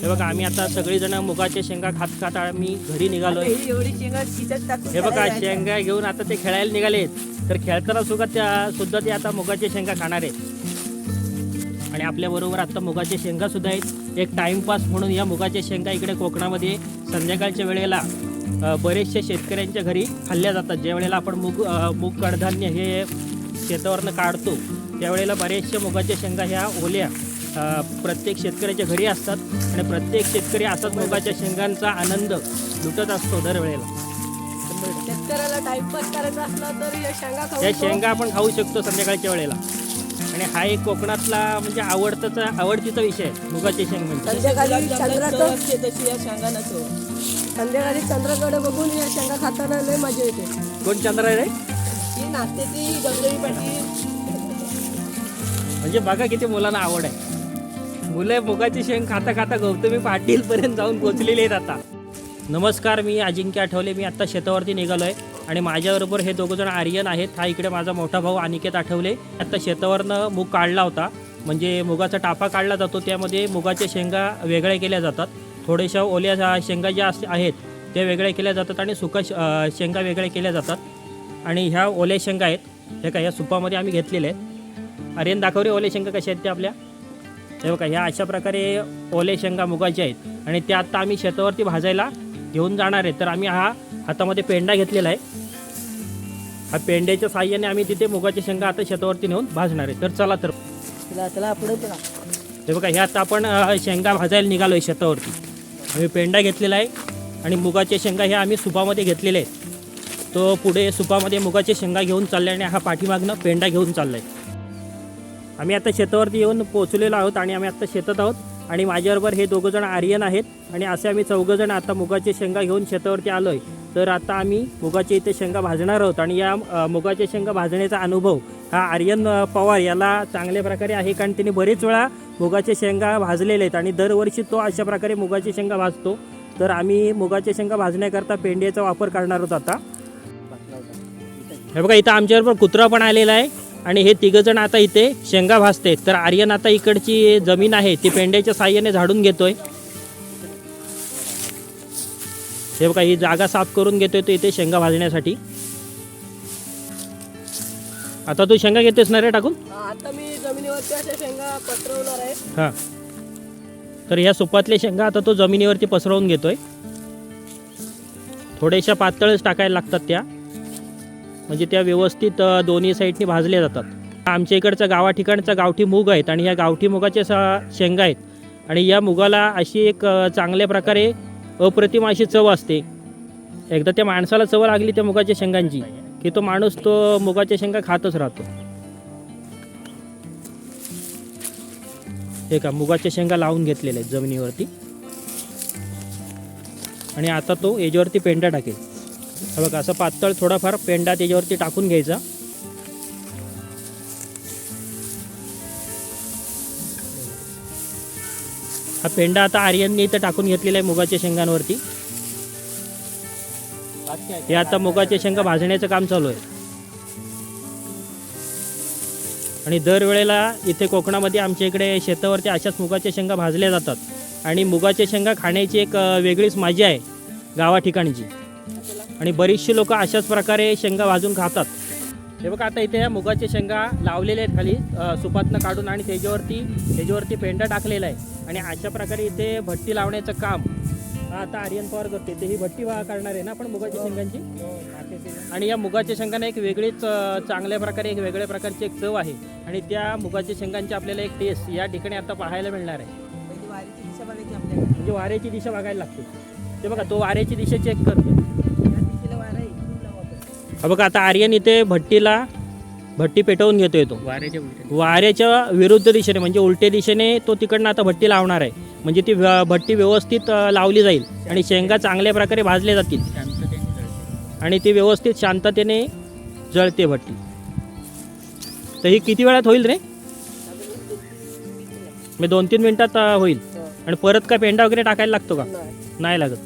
हे बघा आम्ही आता सगळेजण मुगाच्या शेंगा खात खात आम्ही घरी निघालोय. ही बघा शेंगा घेऊन आता ते खेळायला निघालेत तर खेळताना सुद्धा त्या सुद्धा ते आता मुगाच्या शेंगा खाणार आहेत. आणि आपल्या बरोबर आता मुगाच्या शेंगा सुद्धा आहेत. एक टाइमपास म्हणून या मुगाच्या शेंगा इकडे कोकणामध्ये संध्याकाळच्या वेळेला बरेचशा शेतकऱ्यांच्या घरी खाल्ल्या जातात. ज्या वेळेला आपण मूग मूग कडधान्य हे शेतावरनं काढतो त्यावेळेला बरेचशा मुगाच्या शेंगा ह्या ओल्या प्रत्येक शेतकऱ्याच्या घरी असतात आणि प्रत्येक शेतकरी असाच मुगाच्या शेंगांचा आनंद लुटत असतो दरवेळेला. शेतकऱ्याला टाइमपास करायचा असला तर या शेंगा या शेंगा आपण खाऊ शकतो संध्याकाळच्या वेळेला. आणि हा एक कोकणातला म्हणजे आवडताचा आवडतीचा विषय आहे मुगाचे शेंग म्हणजे. संध्याकाळी चंद्राचं तशी या शेंगा नसो. संध्याकाळी चंद्राकडे बघून या शेंगा खाताना लय मजा येते. कोण चंद्र आहे रे? ही नाचते ती गंगवी पाटी म्हणजे बघा किती मुलांना आवड आहे. मुलं मुगाची शेंग खाता खाता गौतमी पाटील पर्यंत जाऊन पोहोचलेले आहेत आता. नमस्कार मी अजिंक्य आठवले. मी आत्ता शेतावरती निघालो आहे आणि माझ्याबरोबर हे दोघं जण आर्यन आहेत. हा इकडे माझा मोठा भाऊ अनिकेत आठवले. आत्ता शेतावरनं मूग काढला होता. म्हणजे मुगाचा टापा काढला जातो. त्यामध्ये मुगाच्या शेंगा वेगळ्या केल्या जातात. थोड्याशा ओल्या शेंगा ज्या अस- आहेत त्या वेगळ्या केल्या जातात आणि सुका शेंगा वेगळ्या केल्या जातात. आणि ह्या ओल्या शेंगा आहेत. हे काय या सुपामध्ये आम्ही घेतलेल्या आहेत. आर्यन दाखवले ओल्या ओले शेंगा कशा आहेत त्या आपल्या? हे बघा ह्या अशा प्रकारे ओले शेंगा मुगाच्या आहेत. आणि त्या आता आम्ही शेतावरती भाजायला घेऊन जाणार आहेत तर आम्ही हा हातामध्ये पेंडा घेतलेला आहे. हा पेंड्याच्या साह्याने आम्ही तिथे मुगाच्या शेंगा आता शेतावरती नेऊन भाजणार आहे. तर चला तर. चला हे बघा ह्या आता आपण शेंगा भाजायला निघालो आहे शेतावरती. आम्ही पेंडा घेतलेला आहे. आणि मुगाच्या शेंगा ह्या आम्ही सुपामध्ये घेतलेल्या आहेत. तो पुढे सुपामध्ये मुगाच्या शेंगा घेऊन चालल्याने हा पाठीमागनं पेंडा घेऊन चालला आहे आम्ही आता शेतावरती येऊन पोचलेलो आहोत आणि आम्ही आता शेतात आहोत आणि माझ्याबरोबर हे दोघं जण आर्यन आहेत आणि असे आम्ही चौघंजण आता मुगाचे शेंगा घेऊन शेतावरती आलो आहे तर आता आम्ही मुगाच्या इथे शेंगा भाजणार आहोत आणि या मुगाचे शेंगा भाजण्याचा अनुभव हा आर्यन पवार याला चांगल्या प्रकारे आहे कारण त्याने बरेच वेळा मुगाचे शेंगा भाजलेले आहेत आणि दरवर्षी तो अशा प्रकारे मुगाचे शेंगा भाजतो. तर आम्ही मुगाचे शेंगा भाजण्याकरता पेंड्याचा वापर करणार आहोत आता. हे बघा इथं आमच्याबरोबर कुत्रा पण आलेला आहे. आणि हे तिघ जण आता इथे शेंगा भाजते. तर आर्यन आता इकडची जमीन आहे ती पेंड्याच्या साह्याने झाडून घेतोय. हे बघा ही जागा साफ करून घेतोय तो इथे शेंगा भाजण्यासाठी. आता तू शेंगा घेतोस ना रे टाकून? हा, आता मी जमिनीवरती शेंगा पसरवणार आहे. हां. तर ह्या सुपातल्या शेंगा आता तो जमिनीवरती पसरवून घेतोय. थोड्याशा पातळच टाकायला लागतात त्या. म्हणजे त्या व्यवस्थित दोन्ही साईडनी भाजल्या जातात. आमच्या इकडचा गावा ठिकाणचा गावठी मूग आहेत आणि या गावठी मुगाच्या सा शेंगा आहेत. आणि या मुगाला अशी एक चांगल्या प्रकारे अप्रतिम अशी चव असते. एकदा त्या माणसाला चव लागली त्या मुगाच्या शेंगांची की तो माणूस तो मुगाच्या शेंगा खातच राहतो. हे का मुगाच्या शेंगा लावून घेतलेल्या आहेत जमिनीवरती. आणि आता तो एजवरती पेंडा टाकेल. हे बघा असं पातळ थोडाफार पेंडा त्याच्यावरती टाकून घ्यायचा. हा पेंडा आता आर्यनने इथं टाकून घेतलेला आहे मुगाच्या शेंगांवरती. हे आता मुगाच्या शेंगा भाजण्याचं काम चालू आहे. आणि दरवेळेला इथे कोकणामध्ये आमच्या इकडे शेतावरती अशाच मुगाच्या शेंगा भाजल्या जातात. आणि मुगाच्या शेंगा खाण्याची एक वेगळीच मजा आहे गावा ठिकाणची आणि बरीचशी लोक अशाच प्रकारे शेंगा भाजून खातात. हे बघा आता इथे या मुगाच्या शेंगा लावलेल्या आहेत खाली. सुपातनं काढून आणि त्याच्यावरती त्याच्यावरती पेंडा टाकलेला आहे. आणि अशा प्रकारे इथे भट्टी लावण्याचं काम. आता आर्यन पवार करते ते ही भट्टी वा करणार आहे ना आपण मुगाच्या शेंगांची? आणि या मुगाच्या शेंगांना एक वेगळीच चांगल्या प्रकारे एक वेगळ्या प्रकारची एक चव आहे. आणि त्या मुगाच्या शेंगांची आपल्याला एक टेस्ट या ठिकाणी आता पाहायला मिळणार आहे. आपल्याला. म्हणजे वाऱ्याची दिशा बघायला लागते. ते बघा तो वाऱ्याची दिशा चेक करतो बघा आता आर्यन इथे भट्टीला भट्टी पेटवून घेतोय तो. वाऱ्याच्या वाऱ्याच्या विरुद्ध दिशेने म्हणजे उलट्या दिशेने तो तिकडनं आता भट्टी लावणार आहे. म्हणजे ती व्य- भट्टी व्यवस्थित लावली जाईल आणि शेंगा चांगल्या प्रकारे भाजल्या जातील. आणि ती व्यवस्थित शांततेने जळते भट्टी. तर ही किती वेळात होईल रे? मी दोन तीन मिनिटात होईल. आणि परत काय पेंडा वगैरे टाकायला लागतो का? नाही. नाही लागत.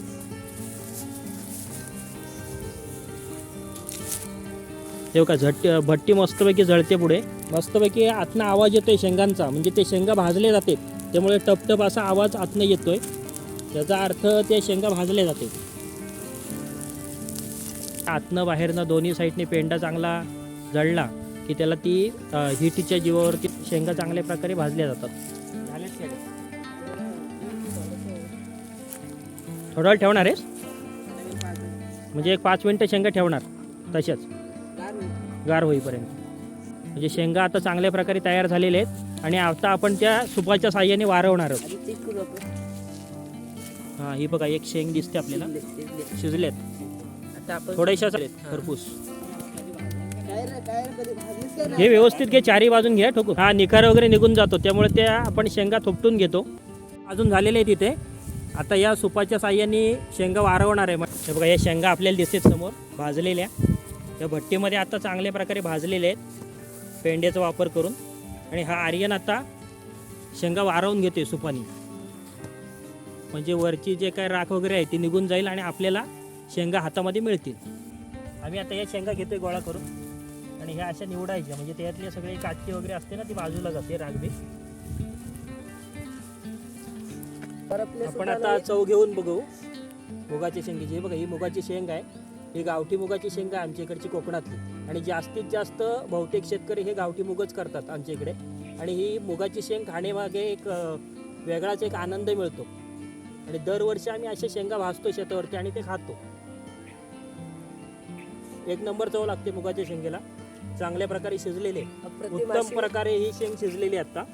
हे का झट भट्टी मस्तपैकी जळते पुढे. मस्तपैकी आतनं आवाज येतोय शेंगांचा. म्हणजे ते शेंगा भाजले जाते. त्यामुळे टपटप असा आवाज आतनं येतोय. त्याचा अर्थ ते शेंगा भाजले जाते. आतनं बाहेरनं दोन्ही साईडने पेंडा चांगला जळला की त्याला ती हिटीच्या जीवावरती शेंगा चांगल्या प्रकारे भाजल्या जातात. झालेच थोडा वेळ ठेवणार आहेस? म्हणजे एक पाच मिनटं शेंगा ठेवणार. तशाच. गार होईपर्यंत. म्हणजे शेंगा आता चांगल्या प्रकारे तयार झालेले आहेत आणि आता आपण त्या सुपाच्या साह्याने वारवणार आहोत. हा ही बघा एक शेंग दिसते आपल्याला. शिजलेत. आता आपण थोड्याशा खरपूस. हे व्यवस्थित घे चारी बाजून घ्या ठोकू हा निखार वगैरे निघून जातो त्यामुळे त्या आपण शेंगा थोपटून घेतो. अजून झालेले आहे तिथे आता या सुपाच्या साह्याने शेंगा वारवणार आहे. हे बघा या शेंगा आपल्याला दिसतात समोर भाजलेल्या. या भट्टीमध्ये आता चांगल्या प्रकारे भाजलेल्या आहेत. पेंड्याचा वापर करून. आणि हा आर्यन आता शेंगा वारवून घेते सुपानी. म्हणजे वरची जे काय राख वगैरे आहे ती निघून जाईल आणि आपल्याला शेंगा हातामध्ये मिळतील. आम्ही आता या शेंगा घेतोय गोळा करून. आणि ह्या अशा निवडायच्या. म्हणजे त्यातले सगळे काटके वगैरे असते ना ती बाजूला जाते रागबी. आपण आता चव घेऊन बघू. मुगाची शेंगीची. हे बघा ही मुगाची शेंग आहे. ही गावठी मुगाची शेंग आहे आमच्या इकडची कोकणातली. आणि जास्तीत जास्त बहुतेक शेतकरी हे गावठी मुगच करतात आमच्या इकडे. आणि ही मुगाची शेंग खाण्यामागे एक वेगळाच एक आनंद मिळतो. आणि दरवर्षी आम्ही अशा शेंगा भाजतो शेतावरती आणि ते खातो. एक नंबर चव लागते मुगाच्या शेंगेला. चांगल्या प्रकारे शिजलेले. उत्तम प्रकारे ही शेंग शिजलेली आहे आता.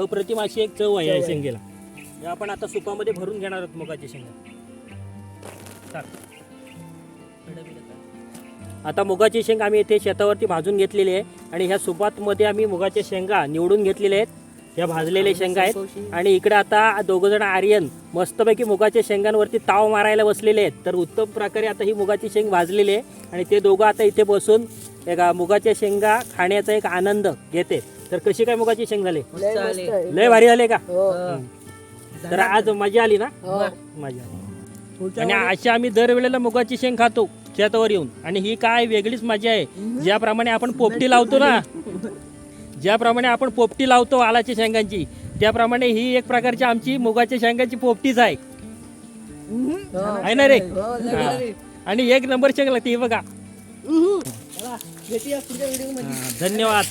अप्रतिम अशी एक चव आहे या शेंगेला. आपण आता सुपामध्ये भरून घेणार आहोत मुगाची शेंगा. टाक. आता मुगाची शेंग आम्ही इथे शेतावरती भाजून घेतलेली आहे. आणि ह्या सुपातमध्ये आम्ही मुगाच्या शेंगा निवडून घेतलेल्या आहेत. या भाजलेल्या शेंगा आहेत. आणि इकडे आता दोघं जण आर्यन मस्तपैकी मुगाच्या शेंगांवरती ताव मारायला बसलेले आहेत. तर उत्तम प्रकारे आता ही मुगाची शेंग भाजलेली आहे. आणि ते दोघं आता इथे बसून एका मुगाच्या शेंगा खाण्याचा एक आनंद घेते. तर कशी काय मुगाची शेंग झाली? लय भारी झाले का? तर आज मजा आली ना? मजा आली. आणि अशा आम्ही दरवेळेला मुगाची शेंग खातो शेतावर येऊन. आणि ही काय वेगळीच मजा आहे. ज्याप्रमाणे आपण पोपटी लावतो ना ज्याप्रमाणे आपण पोपटी लावतो आलाच्या शेंगांची त्याप्रमाणे ही एक प्रकारची आमची मुगाच्या शेंगाची पोपटीच आहे. आहे ना रे? हा. आणि एक नंबर शेंग लागते ही बघा. हा, धन्यवाद.